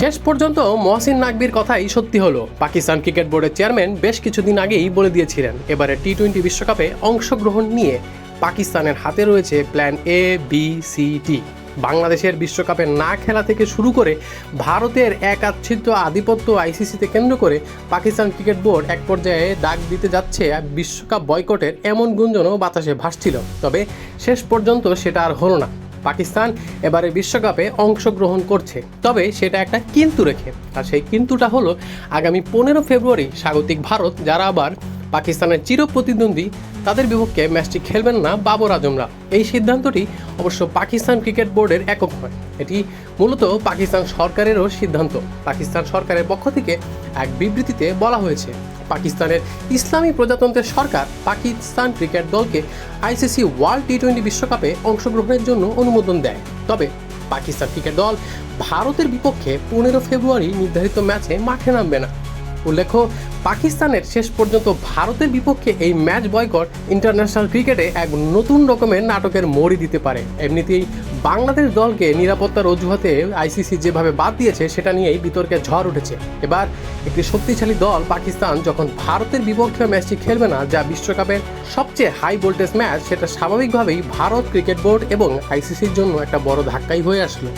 শেষ পর্যন্ত মহসিন নাকবির কথাই সত্যি হলো। পাকিস্তান ক্রিকেট বোর্ডের চেয়ারম্যান বেশ কিছুদিন আগেই বলে দিয়েছিলেন, এবারে টি টোয়েন্টি বিশ্বকাপে অংশগ্রহণ নিয়ে পাকিস্তানের হাতে রয়েছে প্ল্যান এ বি সি টি বাংলাদেশের বিশ্বকাপে না খেলা থেকে শুরু করে ভারতের এক আচ্ছিদ্য আধিপত্য আইসিসিতে কেন্দ্র করে পাকিস্তান ক্রিকেট বোর্ড এক পর্যায়ে ডাক দিতে যাচ্ছে, বিশ্বকাপ বয়কটের এমন গুঞ্জনও বাতাসে ভাসছিল। তবে শেষ পর্যন্ত সেটা আর হলো না। পাকিস্তান এবারে বিশ্বকাপে অংশগ্রহণ করছে। তবে সেটা একটা কিন্তু রেখে, আর সেই কিন্তুটা হলো আগামী পনেরো ফেব্রুয়ারি স্বাগতিক ভারত, যারা আবার পাকিস্তানের চির প্রতিদ্বন্দ্বী তাদের বিপক্ষে ম্যাচটি খেলবেন না বাবর আজমরা। এই সিদ্ধান্তটি অবশ্য পাকিস্তান ক্রিকেট বোর্ডের একক নয় এটি মূলত পাকিস্তান সরকারেরও সিদ্ধান্ত। পাকিস্তান সরকারের পক্ষ থেকে এক বিবৃতিতে বলা হয়েছে, পাকিস্তানের ইসলামী প্রজাতন্ত্রের সরকার পাকিস্তান ক্রিকেট দলকে আইসিসি ওয়ার্ল্ড টি টোয়েন্টি বিশ্বকাপে অংশগ্রহণের জন্য অনুমোদন দেয়। তবে পাকিস্তান ক্রিকেট দল ভারতের বিপক্ষে পনেরো ফেব্রুয়ারি নির্ধারিত ম্যাচে মাঠে নামবে না। উল্লেখ্য, পাকিস্তানের শেষ পর্যন্ত ভারতের বিপক্ষে এই ম্যাচ বয়কট ইন্টারন্যাশনাল ক্রিকেটে এক নতুন রকমের নাটকের মোড়ি দিতে পারে। এমনিতেই বাংলাদেশ দলকে নিরাপত্তার অজুহাতে আইসিসি যেভাবে বাদ দিয়েছে, সেটা নিয়েই বিতর্কে ঝড় উঠেছে। এবার একটি শক্তিশালী দল, পাকিস্তান, যখন ভারতের বিপক্ষে ম্যাচটি খেলবে না, যা বিশ্বকাপের সবচেয়ে হাই ভোল্টেজ ম্যাচ, সেটা স্বাভাবিকভাবেই ভারত ক্রিকেট বোর্ড এবং আইসিসির জন্য একটা বড় ধাক্কাই হয়ে আসলো।